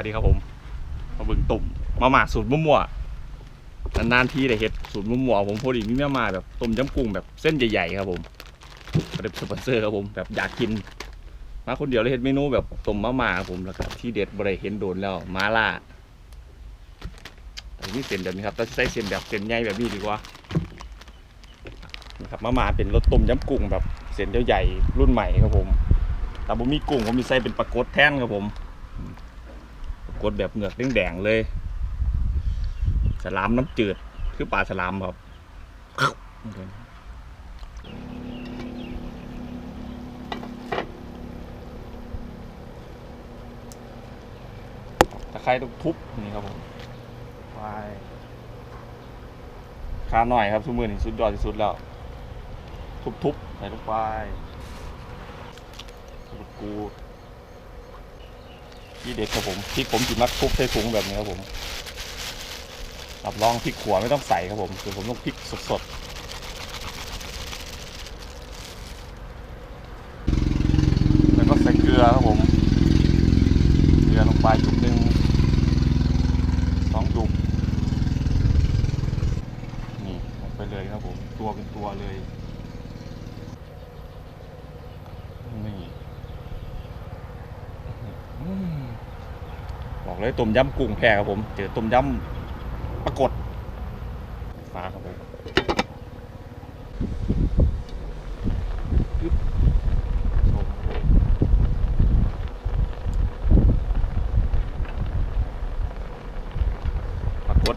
วัสดีครับผม มาบิ่งตุ่มมาหมาสูตรมั่วๆนานๆทีได้เฮ็ดสูตรมั่วๆผมพอดีมีแม่มาแบบต้มยำกุ้งแบบเส้นใหญ่ๆครับผมก็ได้สปอนเซอร์ครับผมแบบอยากกิน มาคนเดียวเลยเฮ็ดเมนูแบบต้มมาม่าครับผมแล้วก็ที่เด็ดบ่ได้เห็นโดนแล้วมาล่าแต่นี่เส้นแบบนี้ครับต้องใช้เส้นแบบเส้นใหญ่แบบนี้ดีกว่านะครับมาม่าเป็นรสต้มยำกุ้งแบบเส้นใหญ่รุ่นใหม่ครับผมแต่บ่มีกุ้งผมมีใส่เป็นปลากดแท่นครับผม กดแบบเหงือกแดงๆเลย สลามน้ำจืด คือปลาสลามครับตะไคร้ต้องทุบนี่ครับผมไปคาหน่อยครับทุกมือนี่สุดยอดที่สุดแล้ว ทุบๆใส่ลงไปกู ที่เด็ดครับผมพริกผมจิมักทุบใส่ถุงแบบนี้ครับผมรับรองพริกขัวไม่ต้องใส่ครับผมคือผมต้องพริกสดๆแล้วก็ใส่เกลือครับผมเกลือลงไปจุกหนึ่งสองจุกนี่ลงไปเลยครับผมตัวเป็นตัวเลยนี่ อืม บอกเลยต้มยำกุ้งแพรครับผม เจอต้มยำปรากฏฟ้าครับผมปรากฏ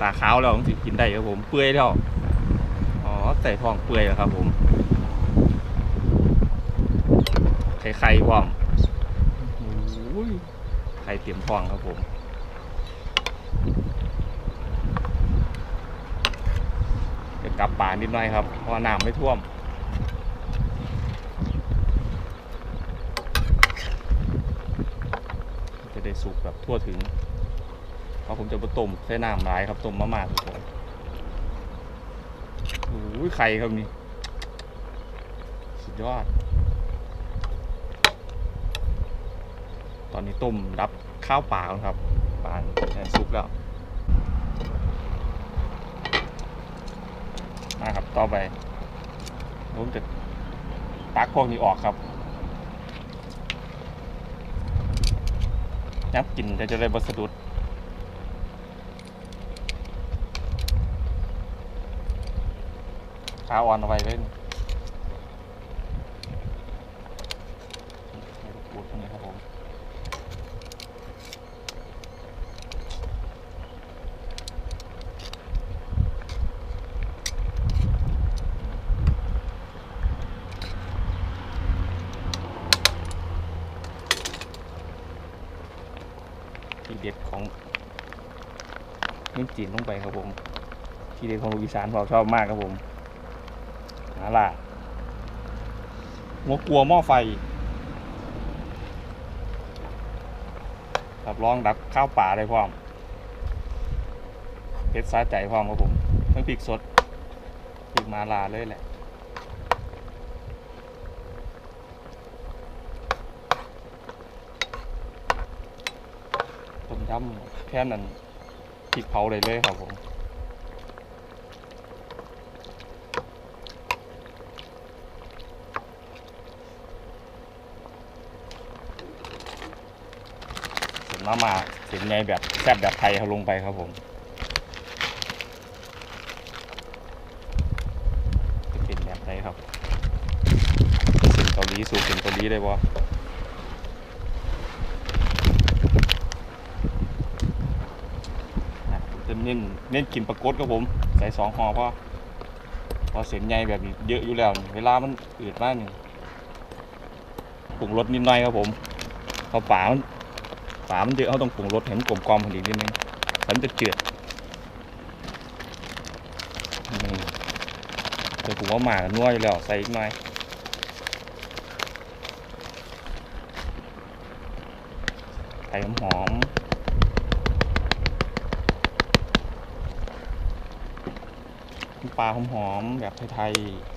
ตาขาวแล้วต้องสิกินได้ครับผม เปื่อยแล้วอ๋อใส่ทองเปื่อยแล้วครับผมไข่ไข่พร้อมโอ้ย ไข่เตรียมทองครับผมเดี๋ยวกลับป่านิดหน่อยครับเพราะน้ำไม่ท่วมจะได้สุกแบบทั่วถึง เพราะผมจะมาต้มใส่น้ำร้ายครับต้มมะม่าทุกคนโอ้ยไข่ครับนี่สุดยอด ตอนนี้ต้มรับข้าวปล่าครับปลาเนี่ยสุกแล้วนะครับต่อไปผมจะตักพวกนี้ออกครับยับกินจะจะได้บสะดุดข้าอ่อนเอาไว้เลยนี่ให้ลูกปูดตรงนี้ครับผม ทีเด็ดของ นึ่งจีนลงไปครับผม ที่เด็ดของลูกอีสานผมชอบมากครับผมหาล่ะงกกลัวหม้อไฟรับรองดักข้าวป่าได้พร้อมเพชรสาใจพร้อมครับผมทั้งพริกสดพริกมาลาเลยแหละต้มยำแค่นั้น พริกเผาเลยเลยครับผมเส้นมามาเส้นใหญ่แบบแซ่บแบบไทยเขาลงไปครับผม จะเป็นแบบไหนครับเส้นเกาหลีสูตรเส้นเกาหลีได้ปะ นะจะ เน้นเน้นกินปลากดครับผม ใส่สองห่อพอพอเส้นใหญ่แบบนี้เยอะอยู่แล้วนี่เวลามันอืดมากนี่ปรุงรสนิดหน่อยครับผมเพอป่ามันป่ามันเยอะเขาต้องปรุงรสให้มันกลมกล่อมพอดีนิดนึงสันจะเจือดนี่เดี๋ยวผมว่าหมากันนัวอยู่แล้วใส่อีกหน่อยไข่หอมๆ ปลาหอมๆแบบไทยๆ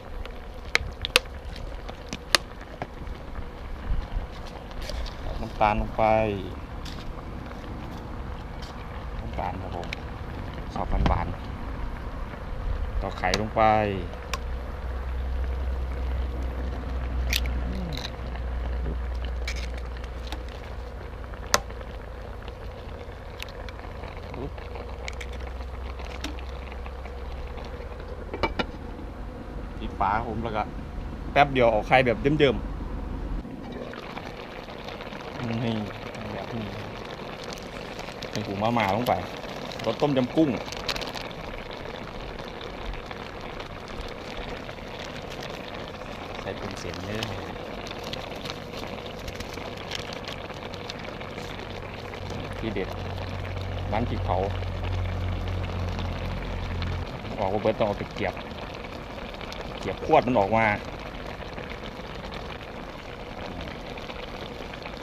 น้ำตาลลงไปน้ำตาลครับผมสอบบานๆต่อไข่ลงไปาครับผมแล้วก็แป๊บเดียวเอาไข่แบบเดิมๆนี่แบบนี้ใส่หูมาหมาลงไปรสต้มยำกุ้งใส่เป็นเสียงเลยที่เด็ดร้านพริกเผาออกมาเบิร์ตต้องเอาไปเกียบียบขวดมันออกมา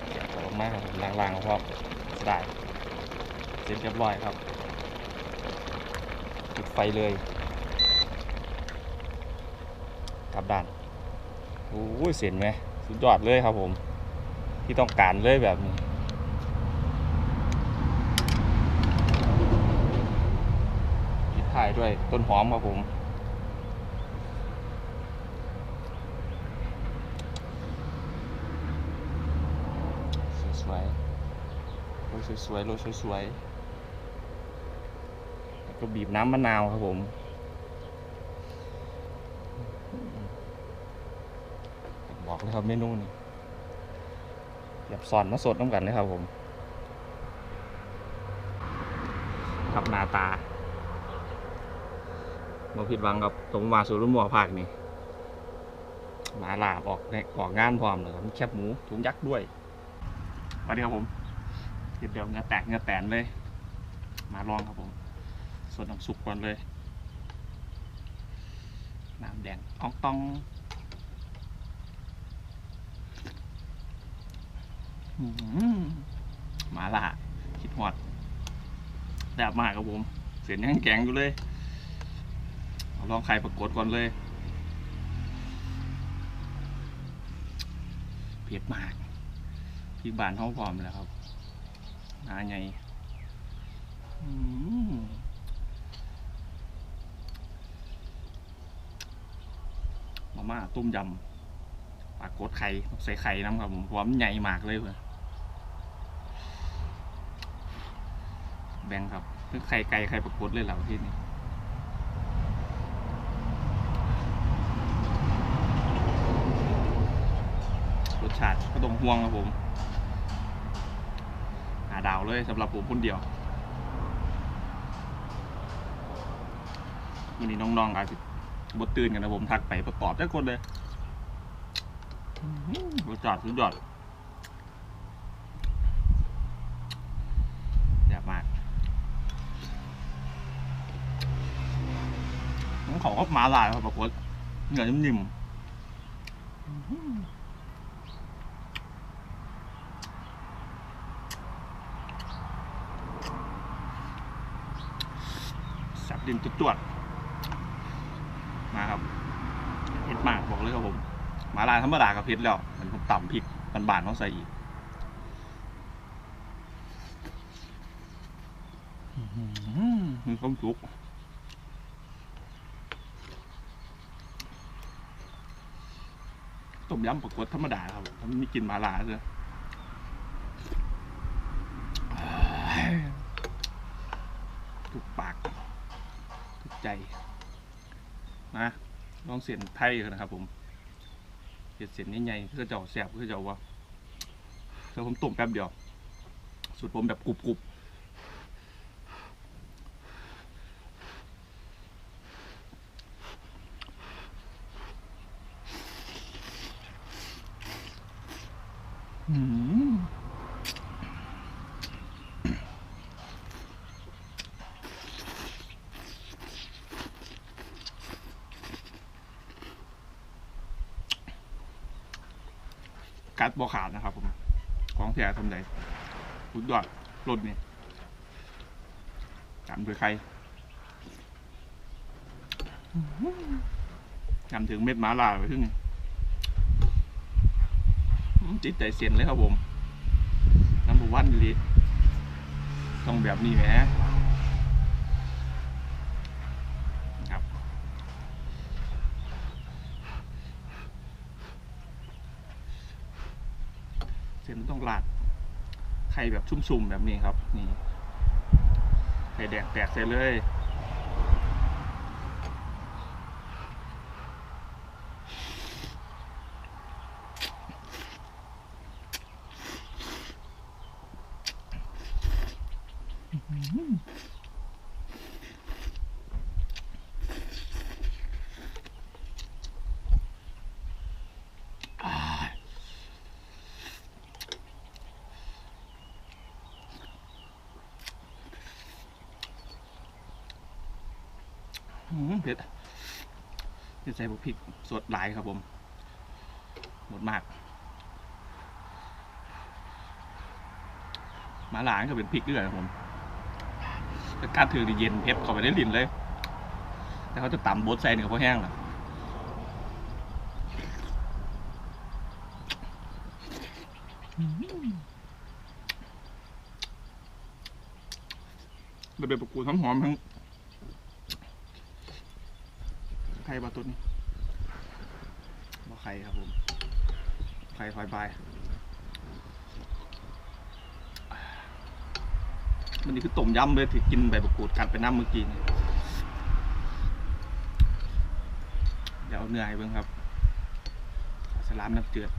เกียบออกมาครับล้างๆเพราะได้เสร็จเรียบร้อยครับปิดไฟเลยกลับด้านโอ้ยเสียนไหมสุดยอดเลยครับผม ที่ต้องการเลยแบบนี้ปิดท้ายด้วยต้นหอมครับผม สวยๆ โรยสวยๆโรยสวยๆแล้วก็บีบน้ำมะนาวครับผมบอกเลยครับเมนูนี่แบบสอนมาสดน้ำกันเลยครับผมครับหน้าตามาผิดหวังกับสมมาสู่รุ่มหมอภาคนี่หมาลาบออกในออกงานพร้อมเลยครับมีแคบหมูถุงยักษ์ด้วยมาดีครับผม เดี๋ยวเดี๋ยวเงาแตกเงาแตนเลย มาลองครับผมส่วนน้ำสุกก่อนเลย น้ำแดงอ่องต้องมาล่าคิดหอดแดบมากครับผม เสียงยังแกงอยู่เลยเอาลองไข่ปรากฏก่อนเลย เผ็ดมากพริกบานเท่าพร้อมแล้วครับ หาไงมาม่าต้มยำปลากดไข่ใส่ไข่น้ำครับผมเพราะว่ามใหญ่มากเลยเพื่อแบ่งครับคือไข่ไก่ไข่ปลากดเลยเหล่าที่นี่รสชาติก็ต้องห่วงครับผมาดาวเลยสำหรับผมคนเดียววันนี้น้องๆอาจจะบดตื่นกันนะผมทักไปประกอบทุกคนเลยรสชาติสุดยอดแย่บมากน้องเขาก็มาลายครับปรากฏเหงื่อนิ่มๆสับ ดินจวดๆมาครับเผ็ดมากบอกเลยครับผมมาลายธรรมดากับเผ็ดแล้วมันผมต่ำพริกบานๆต้องใส่อีกมือหือมีความสุกต้มยำปรากฏธรรมดาครับผมไม่กินมาลาเลยถูกปากถูก ใจนะลองเสียนไทยกันนะครับ ผมเสียนเส้นใหญ่ๆเพื่อจะเอาแสบเพื่อจะเอาวะแต่ผมตุ่มแป๊บเดียว สูตรผมแบบกรุบๆอืม กัดบอขาดนะครับผม ของแท้ทำไรสุดยอดรสนี่จำด้วยใครจำถึงเม็ดหมาลาไปถึงจิตใจเสียนเลยครับผม น้ำบุวันลีต้องแบบนี้แหม ต้องราดไข่แบบชุ่มๆแบบนี้ครับ นี่ไข่แดงแตกเสร็จเลยอืม เผ็ดเผ็ดใส่พวกพริกสดหลายครับผม หมดมาก มาหลานก็เป็นพริกด้วยครับผมแต่การถือดีเย็นเผ็ดเข้าไปได้ลิ้นเลย แต่เขาจะต่ำบดใส่เนี่ยเขาะแห้งแล้วระเบียบประกูดหอมทั้ง ไข่ปลาตุนบ่ไข่ครับผม ไข่คอยบายมันนี่คือต้มยำเลยที่กินใบมะกรูดกัดไปน้ำเมื่อกี้นี่เดี๋ยวเอาเนื้อให้เบิ่งครับสลามน้ำเจือด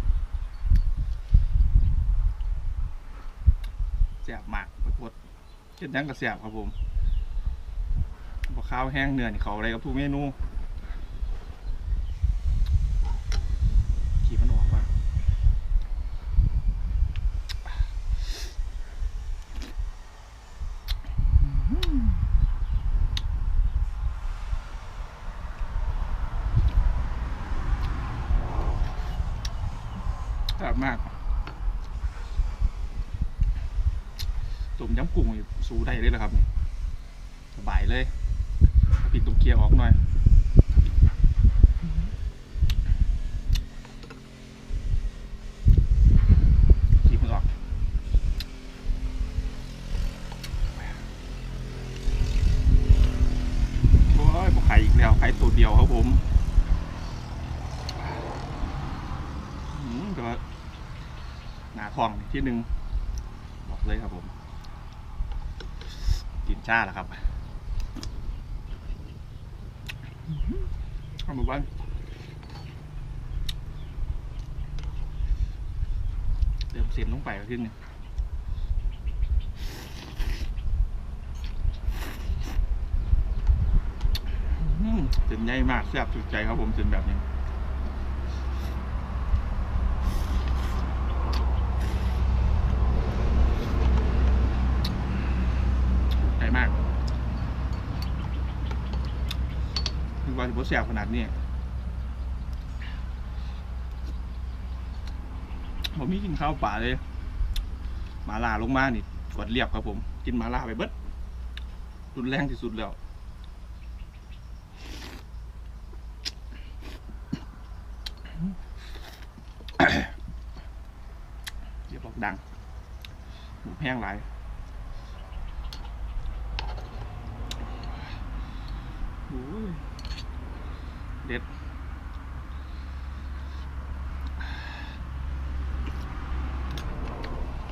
แซ่บมากปรากฏเช่นยังก็แซ่บครับผมบ่ข้าวแห้งเนื้อนี่เขาอะไรกับทุกเมนู ขี่มันออกก่อน แซ่บมากต้มยำกุ้งสูได้เลยนะครับนี่สบายเลยเอาพริกตรงเคียร์ออกหน่อยขีบมันออกโอ้ยบอกไข่อีกแล้วไข่ตัวเดียวครับผมอืมแต่ว่า หนาทองที่หนึ่งบอกเลยครับผมกินชาแล้วครับเอามาบ้านเติมเสียมลงไปขึ้นเนี่ยอืมเส้นใหญ่มากแซ่บถูกใจครับผมเส้นแบบนี้ ถูกใจมากถึงว่าจะบ่ แซ่บขนาดนี้ผมมีกินข้าวป่าเลย มาลาลงมานี่กดเรียบครับผม กินมาลาไปเบิดรุนแรงที่สุดแล้วเรียบออกดังหมูแห้งหลายโอ้ย เด็ด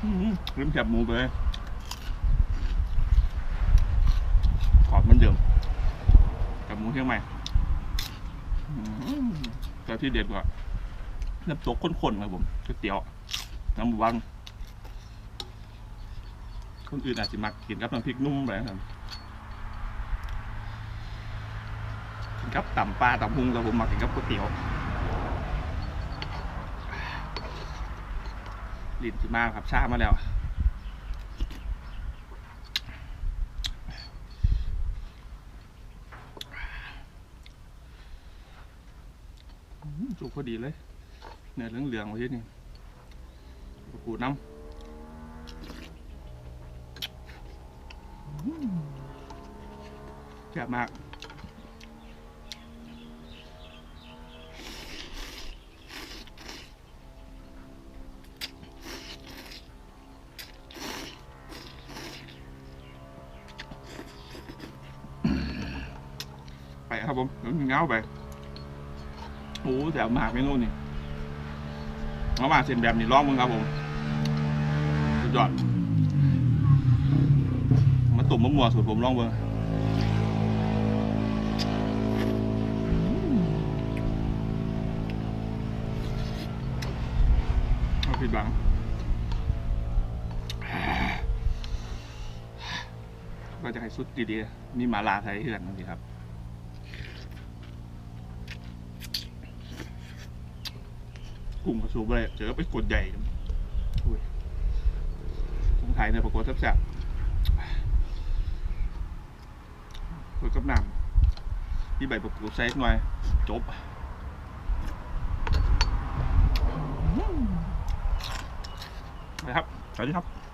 อืมลืมแคบหมูไปเลยขอบเหมันเดิมกับหมูเชียงใหม่อืมแต่ที่เด็ดกว่าน้ำตกข้นๆครับผมก๋วยเตี๋ยวน้ำหมูวังคนอื่นอาจจะมักกินกับน้ำพริกนุ่มไปครับกิน กับตำปลาตำพุงแต่ผมมักกินกับก๋วยเตี๋ยวลิ้นที่มาครับชามาแล้วจุกพอดีเลยเนื้อเหลืองๆไว้ที่นี่ประกูดน้ำแซ่บมาก ครับผมเดี๋ยวมีเงาไปโอ้แซ่บมากเมนูนี่มามาเส้นแบบนี้ลองมึงครับผมยอดมาตุ่มมะม่วงสูตรผมลองเบิ่งเอาผิดบังก็จะให้สุดดีๆมีหมาลาไทยเหือนนั่นสิครับ กลุ่มกระสูบเลยเจอไปกดใหญ่อุ้ยสงไทยเนี่ยปรากฏแซ่บๆกดกับน้ำที่ใบประกูดใส่หน่อย จบนะครับสวัสดีครับ